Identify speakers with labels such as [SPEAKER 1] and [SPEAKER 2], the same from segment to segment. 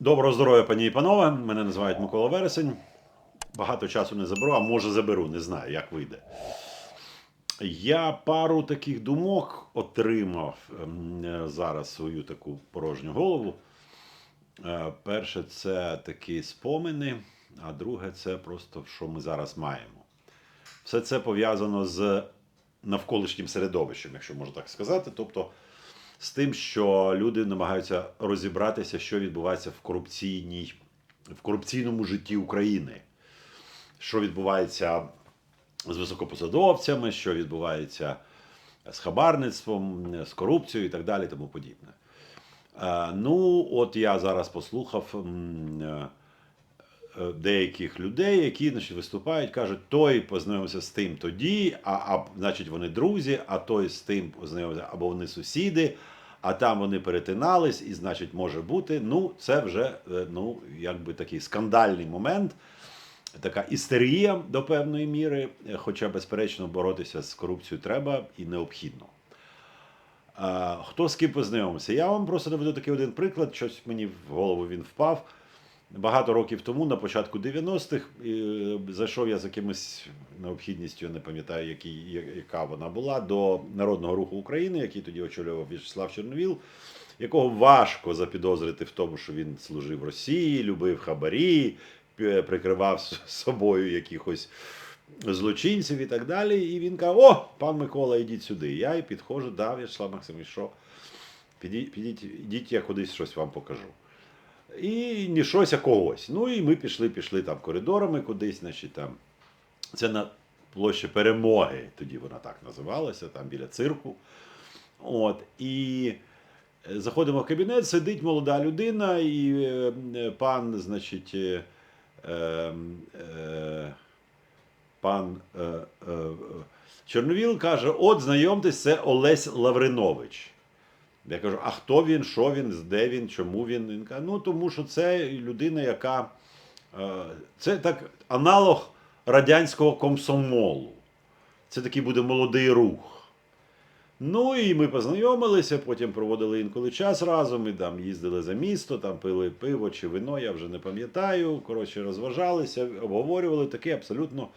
[SPEAKER 1] Доброго здоров'я, пані і панове. Мене називають Микола Вересень. Багато часу не заберу, а може заберу, не знаю, як вийде. Я пару таких думок отримав ем, зараз свою таку порожню голову. Е, Перше, це такі спомини, а друге, це просто що ми зараз маємо. Все це пов'язано з навколишнім середовищем, якщо можна так сказати. Тобто з тим, що люди намагаються розібратися, що відбувається в корупційній, в корупційному житті України, що відбувається з високопосадовцями, що відбувається з хабарництвом, з корупцією і так далі, тому подібне. Е, Ну, от я зараз послухав е, е, деяких людей, які значить, виступають, кажуть, той познайомився з тим тоді, а, а значить вони друзі, а той з тим познайомився, або вони сусіди, а там вони перетинались, і значить може бути. Ну, це вже е, ну, якби такий скандальний момент, така істерія до певної міри, хоча, безперечно, боротися з корупцією треба і необхідно. Хто з ким познайомився? Я вам просто наведу такий один приклад, щось мені в голову він впав. Багато років тому, на початку 90-х, е, зайшов я з якимось необхідністю, я не пам'ятаю, яка вона була, до Народного руху України, який тоді очолював В'ячеслав Чорновіл, якого важко запідозрити в тому, що він служив Росії, любив хабарі, прикривав собою якихось злочинців і так далі. І він каже: О, пан Микола, ідіть сюди. Я і підходжу, да, В'ячеслав Максимович, що? Підіть, підіть, ідіть, я кудись щось вам покажу. І не щось, а когось. Ну і ми пішли, пішли там коридорами кудись, значить там. Це на площі Перемоги, тоді вона так називалася, там біля цирку. От, і е, заходимо в кабінет, сидить молода людина, і е, е, пан, значить, е, е, е, пан е, е, Чорновіл каже: от, знайомтесь, це Олесь Лавринович. Я кажу, а хто він, що він, де він, чому він? Він каже, ну тому що це людина, яка. е, Це так аналог радянського комсомолу. Це такий буде молодий рух. Ну і ми познайомилися, потім проводили інколи час разом, і там їздили за місто, там пили пиво чи вино, я вже не пам'ятаю. Коротше, розважалися, обговорювали таке абсолютно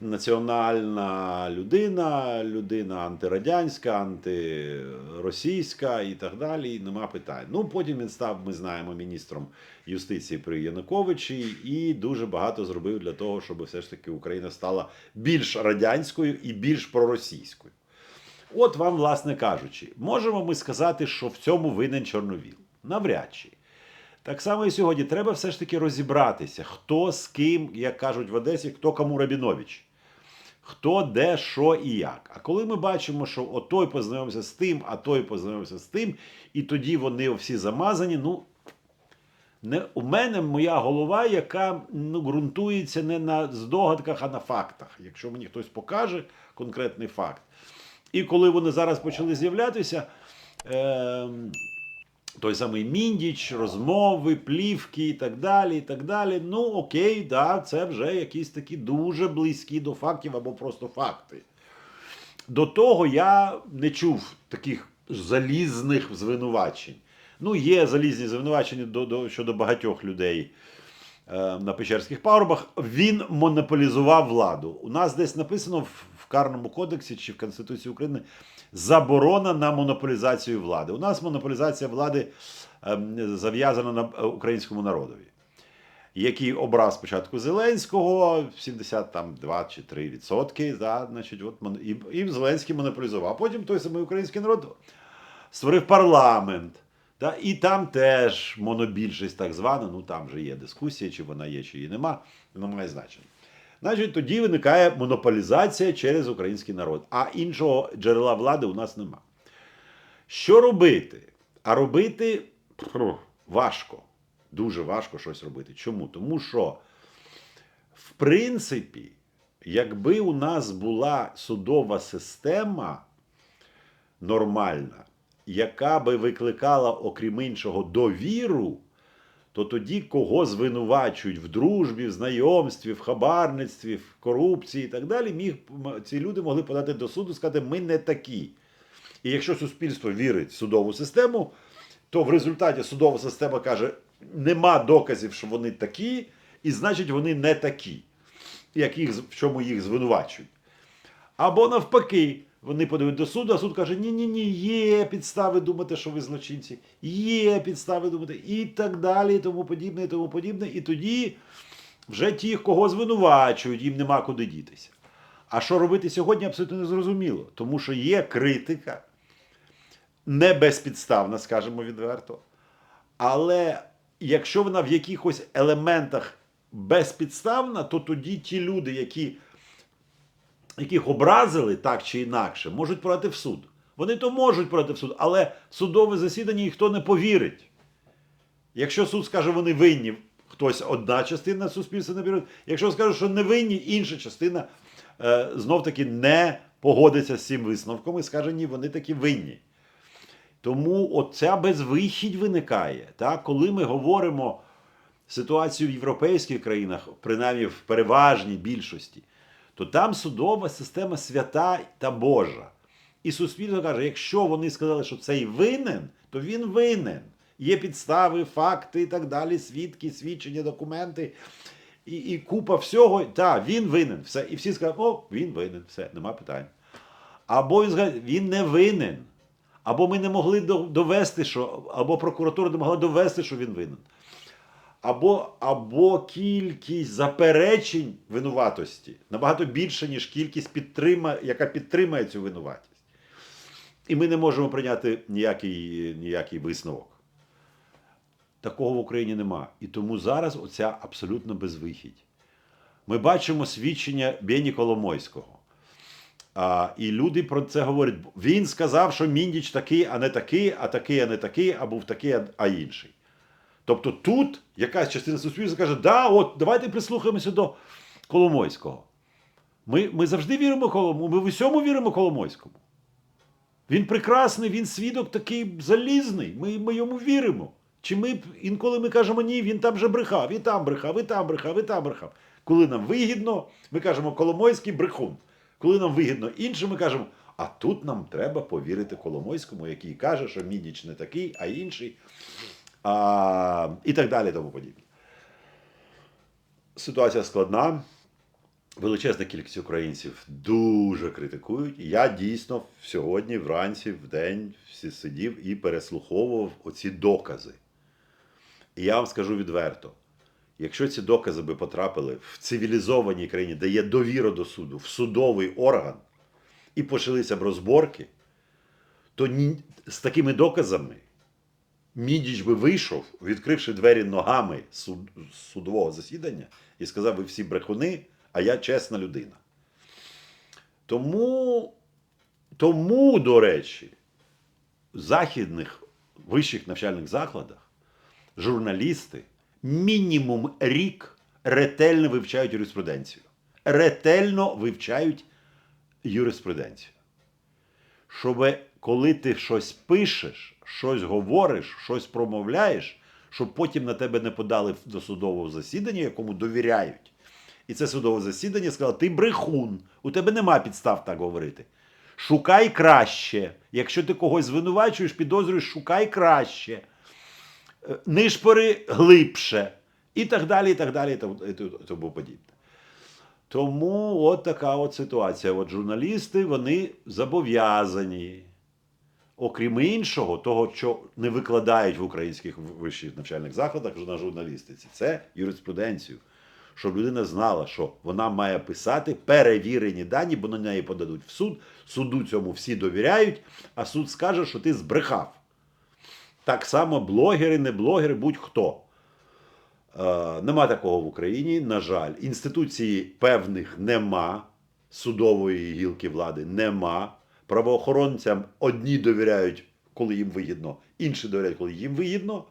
[SPEAKER 1] національна людина, людина антирадянська, антиросійська і так далі. І нема питань. Ну потім він став, ми знаємо, міністром юстиції при Януковичі і дуже багато зробив для того, щоб все ж таки Україна стала більш радянською і більш проросійською. От вам, власне кажучи, можемо ми сказати, що в цьому винен Чорновіл? Навряд чи. Так само і сьогодні треба все ж таки розібратися, хто з ким, як кажуть в Одесі, хто кому Рабінович. Хто, де, що і як. А коли ми бачимо, що отой познайомився з тим, а той познайомився з тим, і тоді вони всі замазані, ну. Не, у мене моя голова, яка ну, ґрунтується не на здогадках, а на фактах. Якщо мені хтось покаже конкретний факт. І коли вони зараз почали з'являтися, е, той самий Міндіч, розмови, плівки і так далі. і так далі. Ну, окей, да, це вже якісь такі дуже близькі до фактів або просто факти. До того я не чув таких залізних звинувачень. Ну, є залізні звинувачення до, до, щодо багатьох людей е, на Печерських пагорбах. Він монополізував владу. У нас десь написано в, в Карному кодексі чи в Конституції України заборона на монополізацію влади. У нас монополізація влади е, зав'язана на е, українському народові. Який образ спочатку Зеленського 72 чи 3 відсотки, да, значить, от, і, і Зеленський монополізував. Потім той самий український народ створив парламент. Да, і там теж монобільшість так звана, ну там вже є дискусія, чи вона є, чи її нема, не має значення. Значить, тоді виникає монополізація через український народ, а іншого джерела влади у нас нема. Що робити? А робити важко. Дуже важко щось робити. Чому? Тому що, в принципі, якби у нас була судова система нормальна, яка би викликала, окрім іншого, довіру, то тоді кого звинувачують в дружбі, в знайомстві, в хабарництві, в корупції і так далі, міг, ці люди могли подати до суду і сказати, ми не такі. І якщо суспільство вірить в судову систему, то в результаті судова система каже: нема доказів, що вони такі, і значить вони не такі, як їх, в чому їх звинувачують. Або навпаки, вони подають до суду, а суд каже: ні, ні, є підстави думати, що ви злочинці, є підстави думати, і так далі, і тому подібне, і тому подібне. І тоді вже ті, кого звинувачують, їм нема куди дітися. А що робити сьогодні, абсолютно не зрозуміло, тому що є критика, не безпідставна, скажімо відверто. Але якщо вона в якихось елементах безпідставна, то тоді ті люди, які яких образили так чи інакше, можуть подати в суд. Вони то можуть подати в суд, але в судове засідання ніхто не повірить. Якщо суд скаже, вони винні, хтось одна частина суспільства не повірить. Якщо скаже, що не винні, інша частина е, знов таки не погодиться з цим висновком і скаже, ні, вони таки винні. Тому оця безвихідь виникає. Так? Коли ми говоримо ситуацію в європейських країнах, принаймні в переважній більшості, то там судова система свята та Божа. І суспільство каже, якщо вони сказали, що цей винен, то він винен. Є підстави, факти і так далі, свідки, свідчення, документи і, і купа всього. Так, він винен. Все. І всі скажуть, о, він винен, все, нема питань. Або він скаже, він не винен. Або ми не могли довести, що, або прокуратура не могла довести, що він винен. Або, або кількість заперечень винуватості набагато більша, ніж кількість, підтрима, яка підтримує цю винуватість. І ми не можемо прийняти ніякий, ніякий висновок. Такого в Україні нема. І тому зараз оця абсолютно безвихідь. Ми бачимо свідчення Бені Коломойського. А, і люди про це говорять. Він сказав, що Міндіч такий, а не такий, а такий, а не такий, а був такий, а інший. Тобто тут якась частина суспільства каже, да, от давайте прислухаємося до Коломойського. Ми, ми завжди віримо Коломойському, ми в усьому віримо Коломойському. Він прекрасний, він свідок такий залізний. Ми, ми йому віримо. Чи ми інколи ми кажемо, ні, він там же брехав, і там брехав, і там брехав, і там брехав. Коли нам вигідно, ми кажемо Коломойський брехун. Коли нам вигідно інше, ми кажемо, а тут нам треба повірити Коломойському, який каже, що Мідіч не такий, а інший. А, і так далі, тому подібне. Ситуація складна. Величезна кількість українців дуже критикують. Я дійсно сьогодні, вранці, в день всі сидів і переслуховував оці докази. І я вам скажу відверто: якщо ці докази би потрапили в цивілізованій країні, де є довіра до суду, в судовий орган, і почалися б розборки, то з такими доказами Мідіч би вийшов, відкривши двері ногами суд, судового засідання, і сказав: ви всі брехуни, а я чесна людина. Тому, тому, до речі, в західних вищих навчальних закладах журналісти мінімум рік ретельно вивчають юриспруденцію. Ретельно вивчають юриспруденцію. Щоб коли ти щось пишеш, щось говориш, щось промовляєш, щоб потім на тебе не подали до судового засідання, якому довіряють. І це судове засідання сказало: ти брехун, у тебе нема підстав так говорити. Шукай краще. Якщо ти когось звинувачуєш, підозрюєш, шукай краще. Е, Нишпори глибше. І так далі, і так далі, і тому подібне. Тому от така от ситуація. От журналісти вони зобов'язані, окрім іншого, того, що не викладають в українських вищих навчальних закладах на журналістиці, це юриспруденцію. Щоб людина знала, що вона має писати перевірені дані, бо на неї подадуть в суд. Суду цьому всі довіряють, а суд скаже, що ти збрехав. Так само блогери, не блогери, будь-хто. Е, нема такого в Україні, на жаль. Інституції певних нема, судової гілки влади нема. Правоохоронцям одні довіряють, коли їм вигідно, інші довіряють, коли їм вигідно.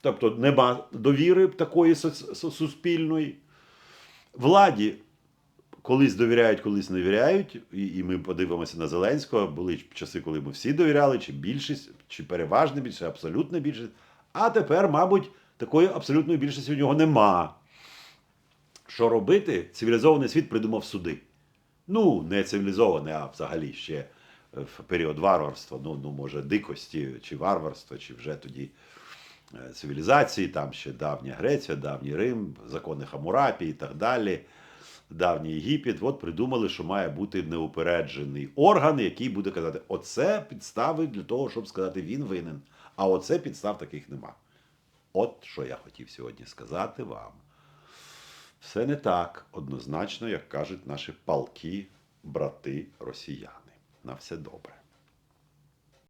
[SPEAKER 1] Тобто нема довіри такої суспільної. Владі колись довіряють, колись не довіряють. І, ми подивимося на Зеленського. Були часи, коли ми всі довіряли, чи більшість, чи переважна більшість, чи абсолютна більшість. А тепер, мабуть, такої абсолютної більшості у нього нема. Що робити? Цивілізований світ придумав суди. Ну, не цивілізований, а взагалі ще е, в період варварства, ну, ну може, дикості чи варварства, чи вже тоді е, цивілізації, там ще давня Греція, давній Рим, закони Хамурапі і так далі. Давній Єгипет, от придумали, що має бути неупереджений орган, який буде казати: оце підстави для того, щоб сказати, він винен. А оце підстав таких нема. От що я хотів сьогодні сказати вам. Все не так однозначно, як кажуть наші палкі брати росіяни. На все добре.